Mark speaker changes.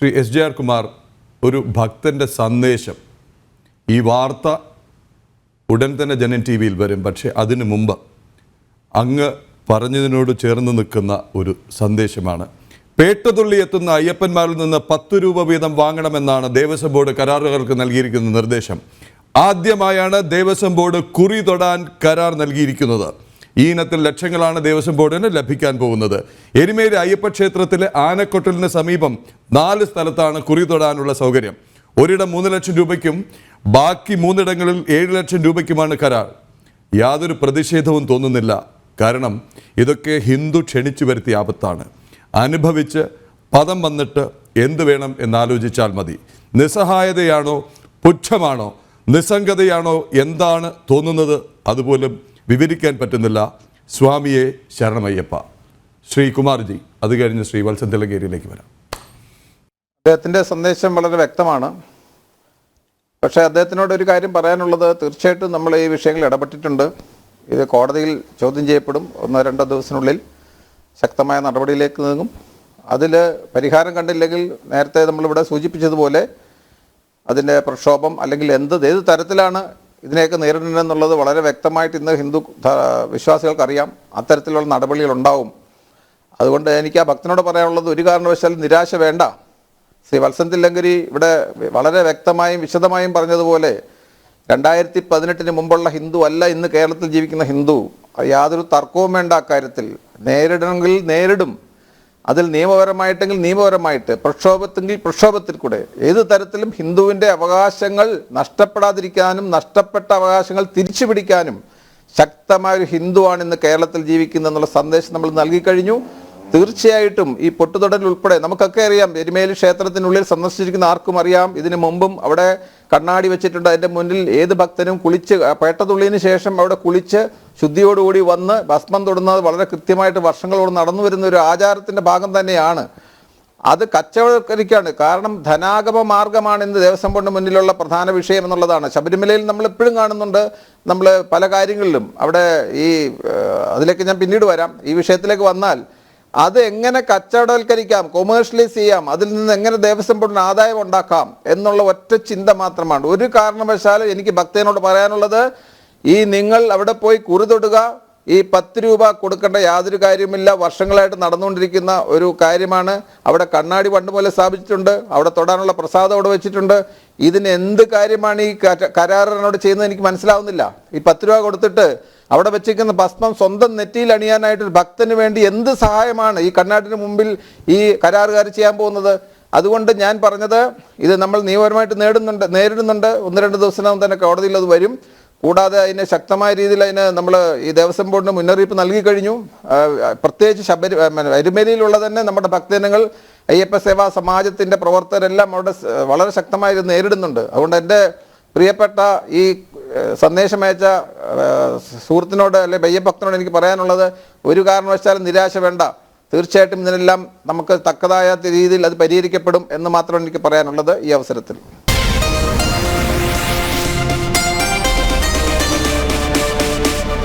Speaker 1: Shri S J R Kumar ഒരു ഭക്തന്റെ സന്ദേശം ഈ വാർത്ത ഉടൻ തന്നെ ജനൻ ടി വിയിൽ വരും. പക്ഷേ അതിനു മുമ്പ് അങ്ങ് പറഞ്ഞതിനോട് ചേർന്ന് നിൽക്കുന്ന ഒരു സന്ദേശമാണ്. പേട്ടതുള്ളി എത്തുന്ന അയ്യപ്പന്മാരിൽ നിന്ന് പത്ത് രൂപ വീതം വാങ്ങണമെന്നാണ് ദേവസ്വം ബോർഡ് കരാറുകാർക്ക് നൽകിയിരിക്കുന്ന നിർദ്ദേശം. ആദ്യമായാണ് ദേവസ്വം ബോർഡ് കുറി തൊടാൻ കരാർ നൽകിയിരിക്കുന്നത്. ഈ ഇനത്തിൽ ലക്ഷങ്ങളാണ് ദേവസ്വം ബോർഡിന് ലഭിക്കാൻ പോകുന്നത്. എരുമേലി അയ്യപ്പ ക്ഷേത്രത്തിലെ ആനക്കൊട്ടലിന് സമീപം നാല് സ്ഥലത്താണ് കുറി തൊടാനുള്ള സൗകര്യം. ഒരിടം മൂന്ന് ലക്ഷം രൂപയ്ക്കും ബാക്കി മൂന്നിടങ്ങളിൽ ഏഴ് ലക്ഷം രൂപയ്ക്കുമാണ് കരാർ. യാതൊരു പ്രതിഷേധവും തോന്നുന്നില്ല. കാരണം ഇതൊക്കെ ഹിന്ദു ക്ഷണിച്ചു വരുത്തിയ ആപത്താണ്. അനുഭവിച്ച് പദം വന്നിട്ട് എന്ത് വേണം എന്നാലോചിച്ചാൽ മതി. നിസ്സഹായതയാണോ പുച്ഛമാണോ നിസ്സംഗതയാണോ എന്താണ് തോന്നുന്നത് അതുപോലും വിവരിക്കാൻ പറ്റുന്നില്ല. സ്വാമിയെ ശരണമയ്യപ്പ. ശ്രീകുമാർജി അത് കഴിഞ്ഞ് ശ്രീ വത്സൻ വരാം.
Speaker 2: അദ്ദേഹത്തിന്റെ സന്ദേശം വളരെ വ്യക്തമാണ്. പക്ഷേ അദ്ദേഹത്തിനോട് ഒരു കാര്യം പറയാനുള്ളത് തീർച്ചയായിട്ടും നമ്മൾ ഈ വിഷയങ്ങളിൽ ഇടപെട്ടിട്ടുണ്ട്. ഇത് കോടതിയിൽ ചോദ്യം ചെയ്യപ്പെടും. ഒന്നോ രണ്ടോ ദിവസത്തിനുള്ളിൽ ശക്തമായ നടപടിയിലേക്ക് നീങ്ങും. അതിൽ പരിഹാരം കണ്ടില്ലെങ്കിൽ നേരത്തെ നമ്മളിവിടെ സൂചിപ്പിച്ചതുപോലെ അതിന്റെ പ്രക്ഷോഭം അല്ലെങ്കിൽ എന്ത് ഏത് തരത്തിലാണ് ഇതിനെയൊക്കെ നേരിടണമെന്നുള്ളത് വളരെ വ്യക്തമായിട്ട് ഇന്ന് ഹിന്ദു വിശ്വാസികൾക്കറിയാം. അത്തരത്തിലുള്ള നടപടികൾ ഉണ്ടാവും. അതുകൊണ്ട് എനിക്ക് ആ ഭക്തനോട് പറയാനുള്ളത് ഒരു കാരണവശാലും നിരാശ വേണ്ട. ശ്രീ വത്സൻ തില്ലങ്കരി ഇവിടെ വളരെ വ്യക്തമായും വിശദമായും പറഞ്ഞതുപോലെ രണ്ടായിരത്തി പതിനെട്ടിന് മുമ്പുള്ള ഹിന്ദു അല്ല ഇന്ന് കേരളത്തിൽ ജീവിക്കുന്ന ഹിന്ദു. യാതൊരു തർക്കവും വേണ്ട അക്കാര്യത്തിൽ നേരിടണമെങ്കിൽ നേരിടും. അതിൽ നിയമപരമായിട്ടെങ്കിൽ നിയമപരമായിട്ട് പ്രക്ഷോഭത്തെങ്കിൽ പ്രക്ഷോഭത്തിൽ കൂടെ. ഏത് തരത്തിലും ഹിന്ദുവിന്റെ അവകാശങ്ങൾ നഷ്ടപ്പെടാതിരിക്കാനും നഷ്ടപ്പെട്ട അവകാശങ്ങൾ തിരിച്ചു പിടിക്കാനും ശക്തമായ ഒരു ഹിന്ദുവാണ് ഇന്ന് കേരളത്തിൽ ജീവിക്കുന്നത് എന്നുള്ള സന്ദേശം നമ്മൾ നൽകി കഴിഞ്ഞു. തീർച്ചയായിട്ടും ഈ പൊട്ടുതൊടൽ ഉൾപ്പെടെ നമുക്കൊക്കെ അറിയാം എരുമേലി ക്ഷേത്രത്തിനുള്ളിൽ സന്ദർശിച്ചിരിക്കുന്ന ആർക്കും അറിയാം. ഇതിനു മുമ്പും അവിടെ കണ്ണാടി വെച്ചിട്ടുണ്ട്. അതിന്റെ മുന്നിൽ ഏത് ഭക്തനും കുളിച്ച് പേട്ടതുള്ളിന് ശേഷം അവിടെ കുളിച്ച് ശുദ്ധിയോടുകൂടി വന്ന് ഭസ്മം തൊടുന്നത് വളരെ കൃത്യമായിട്ട് വർഷങ്ങളോട് നടന്നു വരുന്ന ഒരു ആചാരത്തിന്റെ ഭാഗം തന്നെയാണ്. അത് കച്ചവടക്കരിക്കാണ്. കാരണം ധനാഗമ മാർഗമാണ് ഇന്ന് ദേവസ്വം ബോർഡിന് മുന്നിലുള്ള പ്രധാന വിഷയം എന്നുള്ളതാണ്. ശബരിമലയിൽ നമ്മൾ എപ്പോഴും കാണുന്നുണ്ട്. നമ്മൾ പല കാര്യങ്ങളിലും അവിടെ ഈ അതിലേക്ക് ഞാൻ പിന്നീട് വരാം. ഈ വിഷയത്തിലേക്ക് വന്നാൽ അത് എങ്ങനെ കച്ചവടവൽക്കരിക്കാം കൊമേഴ്ഷ്യലൈസ് ചെയ്യാം അതിൽ നിന്ന് എങ്ങനെ ദേവസ്വം ബോർഡിന് ആദായം ഉണ്ടാക്കാം എന്നുള്ള ഒറ്റ ചിന്ത മാത്രമാണ്. ഒരു കാരണവശാലും എനിക്ക് ഭക്തനോട് പറയാനുള്ളത് ഈ നിങ്ങൾ അവിടെ പോയി കുറി തൊടുക ഈ പത്ത് രൂപ കൊടുക്കേണ്ട യാതൊരു കാര്യമില്ല വർഷങ്ങളായിട്ട് നടന്നുകൊണ്ടിരിക്കുന്ന ഒരു കാര്യമാണ്. അവിടെ കണ്ണാടി പണ്ട് പോലെ സ്ഥാപിച്ചിട്ടുണ്ട്. അവിടെ തൊടാനുള്ള പ്രസാദം അവിടെ വെച്ചിട്ടുണ്ട്. ഇതിന് എന്ത് കാര്യമാണ് ഈ കര- കരാറിനോട് ചെയ്യുന്നത് എനിക്ക് മനസ്സിലാവുന്നില്ല. ഈ പത്ത് രൂപ കൊടുത്തിട്ട് അവിടെ വെച്ചിരിക്കുന്ന ഭസ്മം സ്വന്തം നെറ്റിയിൽ അണിയാനായിട്ട് ഭക്തന് വേണ്ടി എന്ത് സഹായമാണ് ഈ കണ്ണാടിന് മുമ്പിൽ ഈ കരാറുകാർ ചെയ്യാൻ പോകുന്നത്? അതുകൊണ്ട് ഞാൻ പറഞ്ഞത് ഇത് നമ്മൾ നിയമപരമായിട്ട് നേടുന്നുണ്ട് നേരിടുന്നുണ്ട്. ഒന്ന് രണ്ട് ദിവസത്തിനകം തന്നെ കോടതിയിൽ അത് വരും. കൂടാതെ അതിന് ശക്തമായ രീതിയിൽ അതിന് നമ്മൾ ഈ ദേവസ്വം ബോർഡിന് മുന്നറിയിപ്പ് നൽകി കഴിഞ്ഞു. പ്രത്യേകിച്ച് ശബരി എരുമേലിയിലുള്ള തന്നെ നമ്മുടെ ഭക്തജനങ്ങൾ അയ്യപ്പ സേവാ സമാജത്തിന്റെ പ്രവർത്തകരെല്ലാം അവിടെ വളരെ ശക്തമായി നേരിടുന്നുണ്ട്. അതുകൊണ്ട് എന്റെ പ്രിയപ്പെട്ട ഈ സന്ദേശമയച്ച സുഹൃത്തിനോട് അല്ലെ ബയ്യഭക്തനോട് എനിക്ക് പറയാനുള്ളത് ഒരു കാരണവശാലും നിരാശ വേണ്ട. തീർച്ചയായിട്ടും ഇതിനെല്ലാം നമുക്ക് തക്കതായ രീതിയിൽ അത് പരിഹരിക്കപ്പെടും എന്ന് മാത്രമാണ് എനിക്ക് പറയാനുള്ളത് ഈ അവസരത്തിൽ.